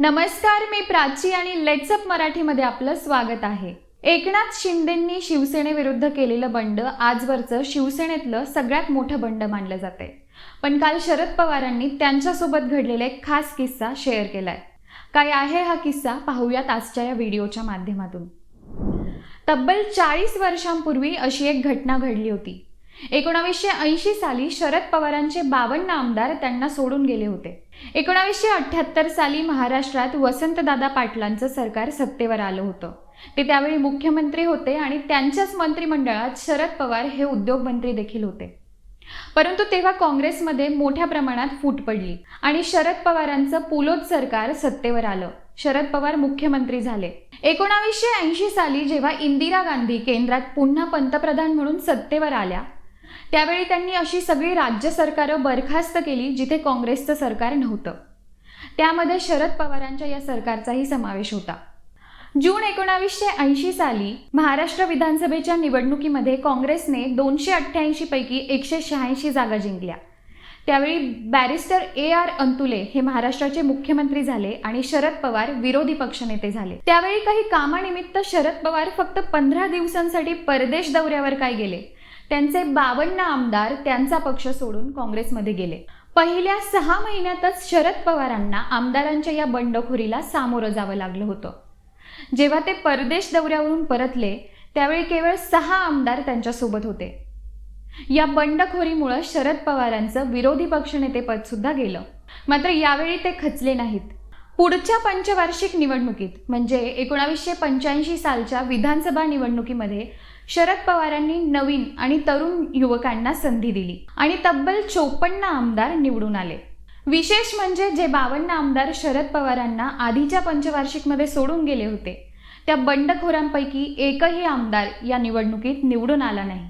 नमस्कार मी प्राची आणि लेट्सअप मराठीमध्ये आपलं स्वागत आहे. एकनाथ शिंदेंनी शिवसेनेविरुद्ध केलेलं बंड आजवरचं शिवसेनेतलं सगळ्यात मोठं बंड मानलं जाते पण काल शरद पवारांनी त्यांच्यासोबत घडलेला एक खास किस्सा शेअर केलाय. काय आहे हा किस्सा पाहूयात आजच्या या व्हिडिओच्या माध्यमातून. तब्बल चाळीस वर्षांपूर्वी अशी एक घटना घडली होती. एकोणावीसशे ऐंशी साली शरद पवारांचे बावन्न आमदार त्यांना सोडून गेले होते. एकोणावीसशे अठ्ठ्याहत्तर साली महाराष्ट्रात वसंतदादा पाटलांचं सरकार सत्तेवर आलं होतं. ते त्यावेळी मुख्यमंत्री होते आणि त्यांच्याच मंत्रिमंडळात शरद पवार हे उद्योगमंत्री देखील होते. परंतु तेव्हा काँग्रेसमध्ये मोठ्या प्रमाणात फूट पडली आणि शरद पवारांचं पुलोद सरकार सत्तेवर आलं. शरद पवार मुख्यमंत्री झाले. एकोणावीसशे ऐंशी साली जेव्हा इंदिरा गांधी केंद्रात पुन्हा पंतप्रधान म्हणून सत्तेवर आल्या त्यावेळी त्यांनी अशी सगळी राज्य सरकारं बरखास्त केली जिथे काँग्रेसचं सरकार नव्हतं. त्यामध्ये शरद पवारांच्या या सरकारचाही समावेश होता. जून एकोणावीसशे ऐंशी साली महाराष्ट्र विधानसभेच्या निवडणुकीमध्ये काँग्रेसने दोनशे अठ्ठ्याऐंशी पैकी एकशे शहाऐंशी जागा जिंकल्या. त्यावेळी बॅरिस्टर ए आर अंतुले हे महाराष्ट्राचे मुख्यमंत्री झाले आणि शरद पवार विरोधी पक्षनेते झाले. त्यावेळी काही कामानिमित्त शरद पवार फक्त पंधरा दिवसांसाठी परदेश दौऱ्यावर काय गेले? त्यांचे बावन्न आमदार त्यांचा पक्ष सोडून काँग्रेसमध्ये गेले. पहिल्या सहा महिन्यातच शरद पवारांना आमदारांच्या या बंडखोरीला सामोरं जावं लागलं होतं. जेव्हा ते परदेश दौऱ्यावरून परतले त्यावेळी केवळ सहा आमदार त्यांच्यासोबत होते. या बंडखोरीमुळं शरद पवारांचं विरोधी पक्षनेतेपद सुद्धा गेलं. मात्र यावेळी ते खचले नाहीत. पुढच्या पंचवार्षिक निवडणुकीत म्हणजे एकोणावीसशे पंच्याऐंशी सालच्या विधानसभा निवडणुकीमध्ये शरद पवारांनी नवीन आणि तरुण युवकांना संधी दिली आणि तब्बल चोपन्न आमदार निवडून आले. विशेष म्हणजे जे बावन्न आमदार शरद पवारांना आधीच्या पंचवार्षिकमध्ये सोडून गेले होते त्या बंडखोरांपैकी एकही आमदार या निवडणुकीत निवडून आला नाही.